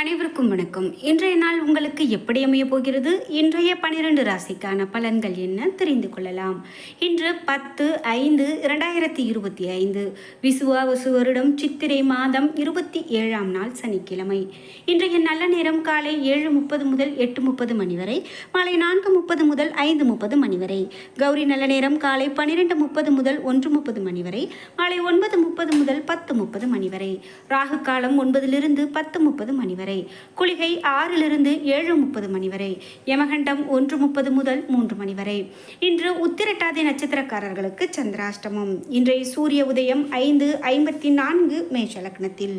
அனைவருக்கும் வணக்கம். இன்றைய நாள் உங்களுக்கு எப்படி அமைய போகிறது? இன்றைய பனிரெண்டு ராசிக்கான பலன்கள் என்ன? தெரிந்து கொள்ளலாம். இன்று பத்து ஐந்து இரண்டாயிரத்தி இருபத்தி ஐந்து. விசுவாவசு வருடம் சித்திரை மாதம் இருபத்தி ஏழாம் நாள் சனிக்கிழமை. இன்றைய நல்ல நேரம் காலை ஏழு முப்பது முதல் எட்டு முப்பது மணி வரை மாலை நான்கு முப்பது முதல் ஐந்து முப்பது மணி வரை. கௌரி நல்ல நேரம் காலை பன்னிரெண்டு முப்பது முதல் ஒன்று முப்பது மணி வரை மாலை ஒன்பது முப்பது முதல் பத்து முப்பது மணி வரை. ராகு காலம் ஒன்பதிலிருந்து பத்து முப்பது மணி வரை. குளிகை ஆறிலிருந்து ஏழு முப்பது மணி வரை யமகண்டம் ஒன்று முப்பது முதல் மூன்று மணி வரை இன்று உத்திரட்டாதி நட்சத்திரக்காரர்களுக்கு சந்திராஷ்டமம். இன்றைய சூரிய உதயம் ஐந்து ஐம்பத்தி நான்கு மேஷ லக்னத்தில்.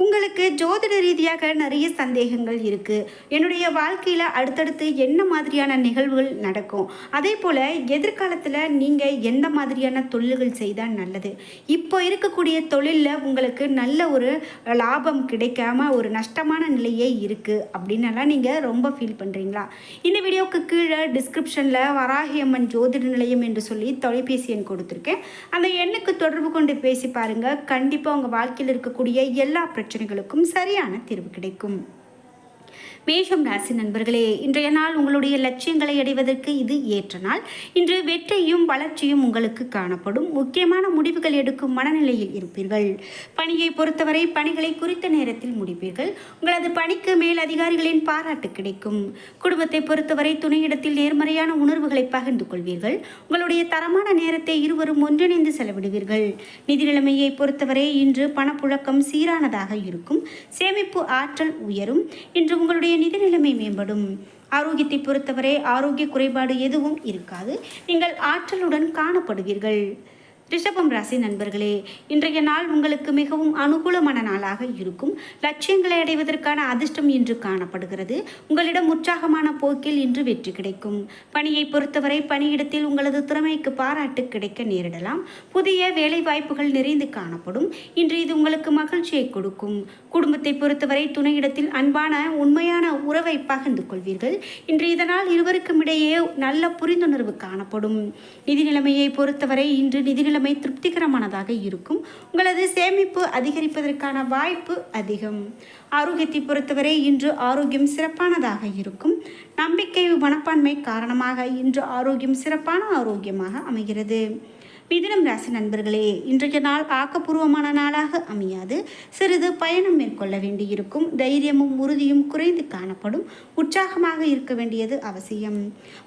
உங்களுக்கு ஜோதிட ரீதியாக நிறைய சந்தேகங்கள் இருக்குது என்னுடைய வாழ்க்கையில் அடுத்தடுத்து என்ன மாதிரியான நிகழ்வுகள் நடக்கும்? அதே போல் எதிர்காலத்தில் நீங்கள் எந்த மாதிரியான தொழில்கள் செய்தால் நல்லது? இப்போ இருக்கக்கூடிய தொழிலில் உங்களுக்கு நல்ல ஒரு லாபம் கிடைக்காம ஒரு நஷ்டமான நிலையே இருக்குது அப்படின்னலாம் நீங்கள் ரொம்ப ஃபீல் பண்ணுறீங்களா இந்த வீடியோவுக்கு கீழே டிஸ்கிரிப்ஷனில் வராகியம்மன் ஜோதிட நிலையம் என்று சொல்லி தொலைபேசி எண் கொடுத்துருக்கேன். அந்த எண்ணுக்கு தொடர்பு கொண்டு பேசி பாருங்கள் கண்டிப்பாக உங்கள் வாழ்க்கையில் இருக்கக்கூடிய எல்லா பிரச்சனைகளுக்கும் சரியான தீர்வு கிடைக்கும். மேஷம் ராசி நண்பர்களே இன்றைய நாள் உங்களுடைய லட்சியங்களை அடைவதற்கு இது ஏற்ற நாள். இன்று வெற்றியும் வளர்ச்சியும் உங்களுக்கு காணப்படும். முக்கியமான முடிவுகள் எடுக்கும் மனநிலையில் இருப்பீர்கள். பணியை பொறுத்தவரை பணிகளை குறித்த நேரத்தில் முடிப்பீர்கள். உங்களது பணிக்கு மேல் அதிகாரிகளின் பாராட்டு கிடைக்கும். குடும்பத்தை பொறுத்தவரை துணையிடத்தில் நேர்மறையான உணர்வுகளை பகிர்ந்து கொள்வீர்கள். உங்களுடைய தரமான நேரத்தை இருவரும் ஒன்றிணைந்து செலவிடுவீர்கள். நிதி நிலைமையை பொறுத்தவரை இன்று பணப்புழக்கம் சீரானதாக இருக்கும். சேமிப்பு ஆற்றல் உயரும். இன்று உங்களுடைய நிதி நிலைமை மேம்படும். ஆரோக்கியத்தை பொறுத்தவரை ஆரோக்கிய குறைபாடு எதுவும் இருக்காது. நீங்கள் ஆற்றலுடன் காணப்படுவீர்கள். ரிஷபம் ராசி நண்பர்களே இன்றைய நாள் உங்களுக்கு மிகவும் அனுகூலமான நாளாக இருக்கும். லட்சியங்களை அடைவதற்கான அதிர்ஷ்டம் இன்று காணப்படுகிறது. உங்களிடம் உற்சாகமான போக்கில் இன்று வெற்றி கிடைக்கும். பணியை பொறுத்தவரை பணியிடத்தில் உங்களது திறமைக்கு பாராட்டு கிடைக்க நேரிடலாம். புதிய வேலை வாய்ப்புகள் நிறைந்து காணப்படும். இன்று இது உங்களுக்கு மகிழ்ச்சியை கொடுக்கும். குடும்பத்தை பொறுத்தவரை துணையிடத்தில் அன்பான உண்மையான உறவை பகிர்ந்து கொள்வீர்கள். இன்று இதனால் இருவருக்கும் இடையே நல்ல புரிந்துணர்வு காணப்படும். நிதி நிலைமையை பொறுத்தவரை இன்று நிதி நிலைமை திருப்திகரமானதாக இருக்கும். உங்களது சேமிப்பு அதிகரிப்பதற்கான வாய்ப்பு அதிகம். ஆரோக்கியத்தை பொறுத்தவரை இன்று ஆரோக்கியம் சிறப்பானதாக இருக்கும். நம்பிக்கை மனப்பான்மை காரணமாக இன்று ஆரோக்கியம் சிறப்பான ஆரோக்கியமாக அமைகிறது. மிதுனம் ராசி நண்பர்களே இன்றைய நாள் ஆக்கப்பூர்வமான நாளாக அமையாது. சிறிது பயணம் மேற்கொள்ள வேண்டியிருக்கும். தைரியமும் உறுதியும் குறைந்து காணப்படும். உற்சாகமாக இருக்க வேண்டியது அவசியம்.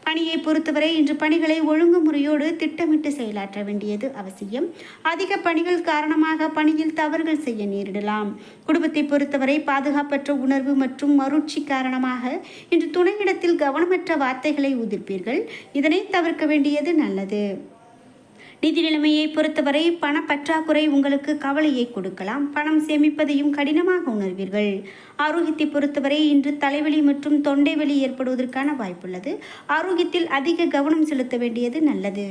பணியை பொறுத்தவரை இன்று பணிகளை ஒழுங்குமுறையோடு திட்டமிட்டு செயலாற்ற வேண்டியது அவசியம். அதிக பணிகள் காரணமாக பணியில் தவறுகள் செய்ய நேரிடலாம். குடும்பத்தை பொறுத்தவரை பாதுகாப்பற்ற உணர்வு மற்றும் மருட்சி காரணமாக இன்று துணையிடத்தில் கவனமற்ற வார்த்தைகளை உதிர்ப்பீர்கள். இதனை தவிர்க்க வேண்டியது நல்லது. நிதி நிலைமையை பொறுத்தவரை பணப்பற்றாக்குறை உங்களுக்கு கவலையை கொடுக்கலாம். பணம் சேமிப்பதையும் கடினமாக உணர்வீர்கள். ஆரோக்கியத்தை பொறுத்தவரை இன்று தலைவலி மற்றும் தொண்டை வலி ஏற்படுவதற்கான வாய்ப்புள்ளது. ஆரோக்கியத்தில் அதிக கவனம் செலுத்த வேண்டியது நல்லது.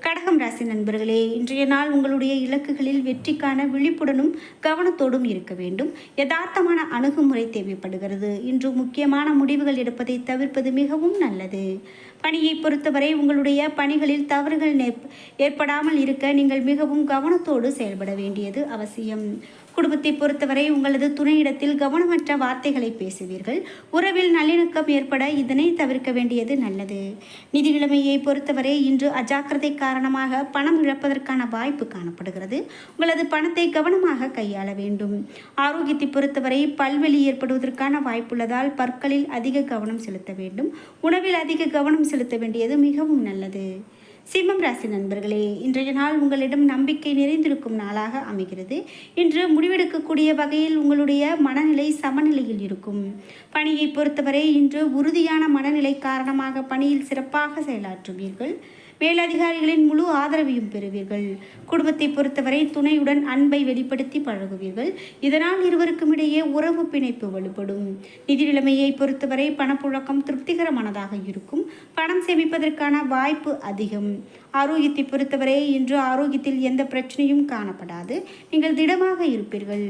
கடகம் ராசி நண்பர்களே இன்றைய நாள் உங்களுடைய இலக்குகளில் வெற்றிக்கான விழிப்புடனும் கவனத்தோடும் இருக்க வேண்டும். யதார்த்தமான அணுகுமுறை தேவைப்படுகிறது. இன்று முக்கியமான முடிவுகள் எடுப்பதை தவிர்ப்பது மிகவும் நல்லது. பணியை பொறுத்தவரை உங்களுடைய பணிகளில் தவறுகள் ஏற்படாமல் இருக்க நீங்கள் மிகவும் கவனத்தோடு செயல்பட வேண்டியது அவசியம். குடும்பத்தை பொறுத்தவரை உங்களது துணையிடத்தில் கவனமற்ற வார்த்தைகளை பேசுவீர்கள். உறவில் நல்லிணக்கம் ஏற்பட இதனை தவிர்க்க வேண்டியது நல்லது. நிதி நிலைமையை பொறுத்தவரை இன்று அஜாக்கிரதை காரணமாக பணம் இழப்பதற்கான வாய்ப்பு காணப்படுகிறது. உங்களது பணத்தை கவனமாக கையாள வேண்டும். ஆரோக்கியத்தை பொறுத்தவரை பல்வெளி ஏற்படுவதற்கான வாய்ப்புள்ளதால் பற்களில் அதிக கவனம் செலுத்த வேண்டும். உணவில் அதிக கவனம் செலுத்த வேண்டியது மிகவும் நல்லது. சிம்மம் ராசி நண்பர்களே இன்றைய நாள் உங்களிடம் நம்பிக்கை நிறைந்திருக்கும் நாளாக அமைகிறது. இன்று முடிவெடுக்கக்கூடிய வகையில் உங்களுடைய மனநிலை சமநிலையில் இருக்கும். பணியை பொறுத்தவரை இன்று உறுதியான மனநிலை காரணமாக பணியில் சிறப்பாக செயலாற்றுவீர்கள். மேலதிகாரிகளின் முழு ஆதரவையும் பெறுவீர்கள். குடும்பத்தை பொறுத்தவரை துணையுடன் அன்பை வெளிப்படுத்தி பழகுவீர்கள். இதனால் இருவருக்கும் இடையே உறவு பிணைப்பு வலுப்படும். நிதி நிலைமையை பொறுத்தவரை பணப்புழக்கம் திருப்திகரமானதாக இருக்கும். பணம் சேமிப்பதற்கான வாய்ப்பு அதிகம். ஆரோக்கியத்தை பொறுத்தவரை இன்று ஆரோக்கியத்தில் எந்த பிரச்சனையும் காணப்படாது. நீங்கள் திடமாக இருப்பீர்கள்.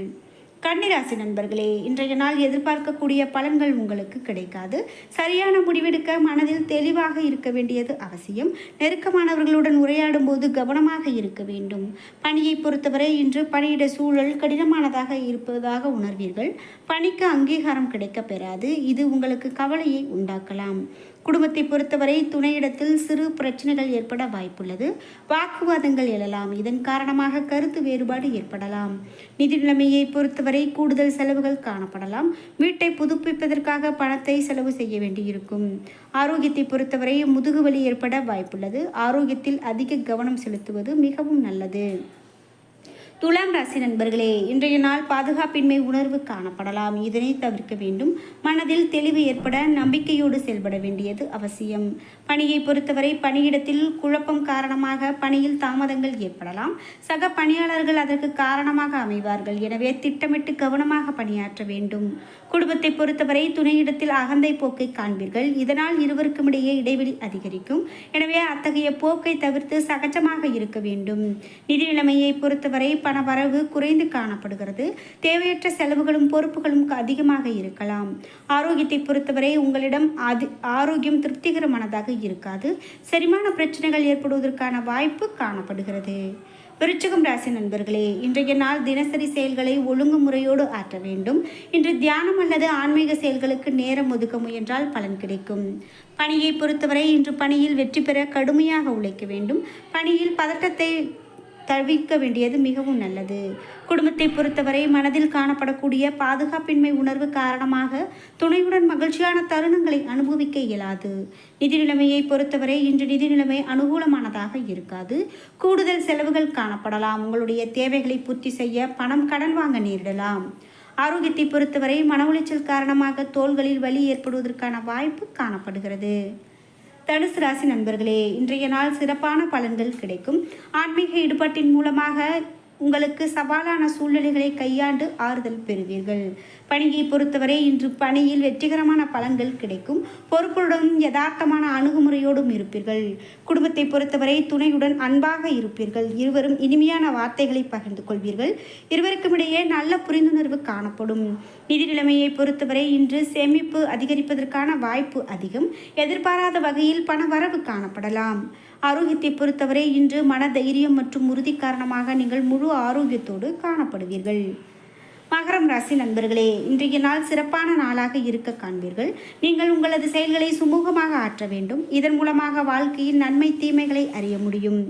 கன்னிராசி நண்பர்களே இன்றைய நாள் எதிர்பார்க்கக்கூடிய பலன்கள் உங்களுக்கு கிடைக்காது. சரியான முடிவெடுக்க மனதில் தெளிவாக இருக்க வேண்டியது அவசியம். நெருக்கமானவர்களுடன் உரையாடும் போது கவனமாக இருக்க வேண்டும். பணியை பொறுத்தவரை இன்று பணியிட சூழல் கடினமானதாக இருப்பதாக உணர்வீர்கள். பணிக்கு அங்கீகாரம் கிடைக்கப் பெறாது. இது உங்களுக்கு கவலையை உண்டாக்கலாம். குடும்பத்தை பொறுத்தவரை துணையிடத்தில் சிறு பிரச்சனைகள் ஏற்பட வாய்ப்புள்ளது. வாக்குவாதங்கள் எழலாம். இதன் காரணமாக கருத்து வேறுபாடு ஏற்படலாம். நிதி நிலைமையை பொறுத்தவரை கூடுதல் செலவுகள் காணப்படலாம். வீட்டை புதுப்பிப்பதற்காக பணத்தை செலவு செய்ய வேண்டியிருக்கும். ஆரோக்கியத்தை பொறுத்தவரை முதுகுவலி ஏற்பட வாய்ப்புள்ளது. ஆரோக்கியத்தில் அதிக கவனம் செலுத்துவது மிகவும் நல்லது. துலாம் ராசி நண்பர்களே இன்றைய நாள் பாதுகாப்பின்மை உணர்வு காணப்படலாம். இதனை தவிர்க்க வேண்டும். மனதில் தெளிவு ஏற்பட நம்பிக்கையோடு செயல்பட வேண்டியது அவசியம். பணியை பொறுத்தவரை பணியிடத்தில் குழப்பம் காரணமாக பணியில் தாமதங்கள் ஏற்படலாம். சக பணியாளர்கள் அதற்கு காரணமாக அமைவார்கள். எனவே திட்டமிட்டு கவனமாக பணியாற்ற வேண்டும். குடும்பத்தை பொறுத்தவரை துணையிடத்தில் அகந்தை போக்கை காண்பீர்கள். இதனால் இருவருக்கும் இடையே இடைவெளி அதிகரிக்கும். எனவே அத்தகைய போக்கை தவிர்த்து சகஜமாக இருக்க வேண்டும். நிதி நிலைமையை பொறுத்தவரை பண வரவு குறைந்து காணப்படுகிறது. தேவையற்ற செலவுகளும் பொறுப்புகளும் அதிகமாக இருக்கலாம். ஆரோக்கியத்தை பொறுத்தவரை உங்களிடம் அது ஆரோக்கியம் திருப்திகரமானதாக இருக்காது. செரிமான பிரச்சனைகள் ஏற்படுவதற்கான வாய்ப்பு காணப்படுகிறது. விருச்சகம் ராசி நண்பர்களே இன்றைய நாள் தினசரி செயல்களை ஒழுங்கு முறையோடு ஆற்ற வேண்டும். இன்று தியானம் அல்லது ஆன்மீக செயல்களுக்கு நேரம் ஒதுக்க முயன்றால் பலன் கிடைக்கும். பணியை பொறுத்தவரை இன்று பணியில் வெற்றி பெற கடுமையாக உழைக்க வேண்டும். பணியில் பதட்டத்தை தவிர்க்க வேண்டியது மிகவும் நல்லது. குடும்பத்தை பொறுத்தவரை மனதில் காணப்படக்கூடிய பாதுகாப்பின்மை உணர்வு காரணமாக துணையுடன் மகிழ்ச்சியான தருணங்களை அனுபவிக்க இயலாது. நிதி நிலைமையை பொறுத்தவரை இன்று நிதி நிலைமை அனுகூலமானதாக இருக்காது. கூடுதல் செலவுகள் காணப்படலாம். உங்களுடைய தேவைகளை பூர்த்தி செய்ய பணம் கடன் வாங்க நேரிடலாம். ஆரோக்கியத்தை பொறுத்தவரை மன உளைச்சல் காரணமாக தோள்களில் வலி ஏற்படுவதற்கான வாய்ப்பு காணப்படுகிறது. தனுசு ராசி நண்பர்களே இன்றைய நாள் சிறப்பான பலன்கள் கிடைக்கும். ஆன்மீக ஈடுபாட்டின் மூலமாக உங்களுக்கு சவாலான சூழ்நிலைகளை கையாண்டு ஆறுதல் பெறுவீர்கள். பணியை பொறுத்தவரை இன்று பணியில் வெற்றிகரமான பலன்கள் கிடைக்கும். பொறுப்புடன் யதார்த்தமான அணுகுமுறையோடும் இருப்பீர்கள். குடும்பத்தை பொறுத்தவரை துணையுடன் அன்பாக இருப்பீர்கள். இருவரும் இனிமையான வார்த்தைகளை பகிர்ந்து கொள்வீர்கள். இருவருக்கும் இடையே நல்ல புரிந்துணர்வு காணப்படும். நிதி நிலைமையை பொறுத்தவரை இன்று சேமிப்பு அதிகரிப்பதற்கான வாய்ப்பு அதிகம். எதிர்பாராத வகையில் பண வரவு காணப்படலாம். ஆரோக்கியத்தை பொறுத்தவரை இன்று மன தைரியம் மற்றும் உறுதி காரணமாக நீங்கள் முழு ஆரோக்கியத்தோடு காணப்படுவீர்கள். மகரம் ராசி நண்பர்களே இன்றைய நாள் சிறப்பான நாளாக இருக்க காண்பீர்கள். நீங்கள் உங்களது செயல்களை சுமூகமாக ஆற்ற வேண்டும். இதன் மூலமாக வாழ்க்கையில் நன்மை தீமைகளை அறிய முடியும்.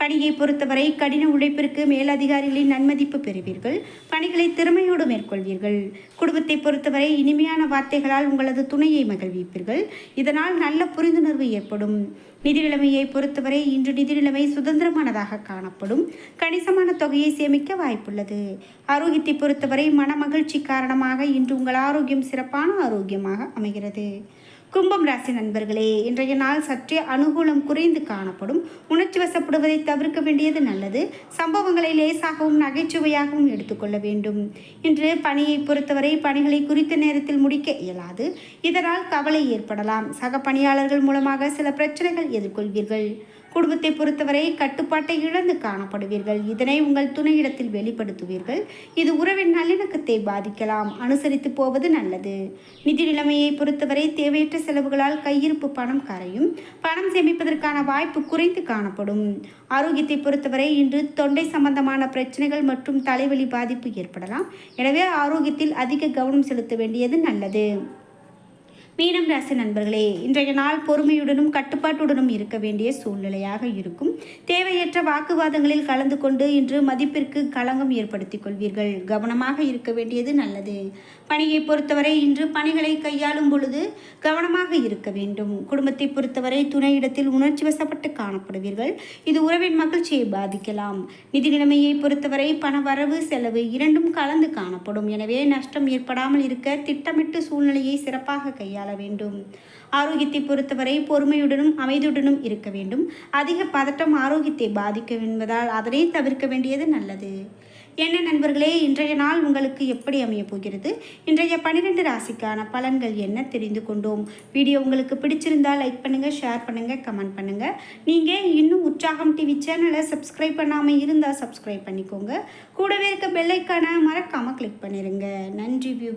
பணியை பொறுத்தவரை கடின உழைப்பிற்கு மேலதிகாரிகளின் நன்மதிப்பு பெறுவீர்கள். பணிகளை திறமையோடு மேற்கொள்வீர்கள். குடும்பத்தை பொறுத்தவரை இனிமையான வார்த்தைகளால் உங்களது துணையை மகிழ்விப்பீர்கள். இதனால் நல்ல புரிந்துணர்வு ஏற்படும். நிதி நிலைமையை பொறுத்தவரை இன்று நிதி நிலைமை சுதந்திரமானதாக காணப்படும். கணிசமான தொகையை சேமிக்க வாய்ப்புள்ளது. ஆரோக்கியத்தை பொறுத்தவரை மன மகிழ்ச்சி காரணமாக இன்று உங்கள் ஆரோக்கியம் சிறப்பான ஆரோக்கியமாக அமைகிறது. கும்பம் ராசி நண்பர்களே இன்றைய நாள் சற்றே அனுகூலம் குறைந்து காணப்படும். உணர்ச்சி வசப்படுவதை தவிர்க்க வேண்டியது நல்லது. சம்பவங்களை லேசாகவும் நகைச்சுவையாகவும் எடுத்துக்கொள்ள வேண்டும். இன்று பணியை பொறுத்தவரை பணிகளை குறித்த நேரத்தில் முடிக்க இயலாது. இதனால் கவலை ஏற்படலாம். சக பணியாளர்கள் மூலமாக சில பிரச்சனைகள் எதிர்கொள்வீர்கள். குடும்பத்தை பொறுத்தவரை கட்டுப்பாட்டை இழந்து காணப்படுவீர்கள். இதனை உங்கள் துணையிடத்தில் வெளிப்படுத்துவீர்கள். இது உறவின் நல்லிணக்கத்தை பாதிக்கலாம். அனுசரித்து போவது நல்லது. நிதி நிலைமையை பொறுத்தவரை தேவையற்ற செலவுகளால் கையிருப்பு பணம் கரையும். பணம் சேமிப்பதற்கான வாய்ப்பு குறைந்து காணப்படும். ஆரோக்கியத்தை பொறுத்தவரை இன்று தொண்டை சம்பந்தமான பிரச்சனைகள் மற்றும் தலைவலி பாதிப்பு ஏற்படலாம். எனவே ஆரோக்கியத்தில் அதிக கவனம் செலுத்த வேண்டியது நல்லது. மீனம் ராசி நண்பர்களே இன்றைய நாள் பொறுமையுடனும் கட்டுப்பாட்டுடனும் இருக்க வேண்டிய சூழ்நிலையாக இருக்கும். தேவையற்ற வாக்குவாதங்களில் கலந்து கொண்டு இன்று மதிப்பிற்கு களங்கம் ஏற்படுத்திக் கொள்வீர்கள். கவனமாக இருக்க வேண்டியது நல்லது. பணியை பொறுத்தவரை இன்று பணிகளை கையாளும் பொழுது கவனமாக இருக்க வேண்டும். குடும்பத்தை பொறுத்தவரை துணையிடத்தில் உணர்ச்சி வசப்பட்டு காணப்படுவீர்கள். இது உறவின் மகிழ்ச்சியை பாதிக்கலாம். நிதி நிலைமையை பொறுத்தவரை பண வரவு செலவு இரண்டும் கலந்து காணப்படும். எனவே நஷ்டம் ஏற்படாமல் இருக்க திட்டமிட்டு சூழ்நிலையை சிறப்பாக கையாள கையாள வேண்டும். ஆரோக்கியத்தை பொறுத்தவரை பொறுமையுடனும் அமைதியுடனும் இருக்க வேண்டும். அதிக பதட்டம் ஆரோக்கியத்தை பாதிக்கும் என்பதால் அதனை தவிர்க்க வேண்டியது நல்லது. என்ன நண்பர்களே இன்றைய நாள் உங்களுக்கு எப்படி அமையப் போகிறது? இன்றைய பன்னிரெண்டு ராசிக்கான பலன்கள் என்ன தெரிந்து கொண்டோம்? வீடியோ உங்களுக்கு பிடிச்சிருந்தால் லைக் பண்ணுங்கள் ஷேர் பண்ணுங்கள் கமெண்ட் பண்ணுங்கள் நீங்கள் இன்னும் உற்சாகம் டிவி சேனலை சப்ஸ்கிரைப் பண்ணாமல் இருந்தால் சப்ஸ்கிரைப் பண்ணிக்கோங்க. கூடவே இருக்க பெல்லைக்கான மறக்காமல் கிளிக் பண்ணிடுங்க நன்றி வியூ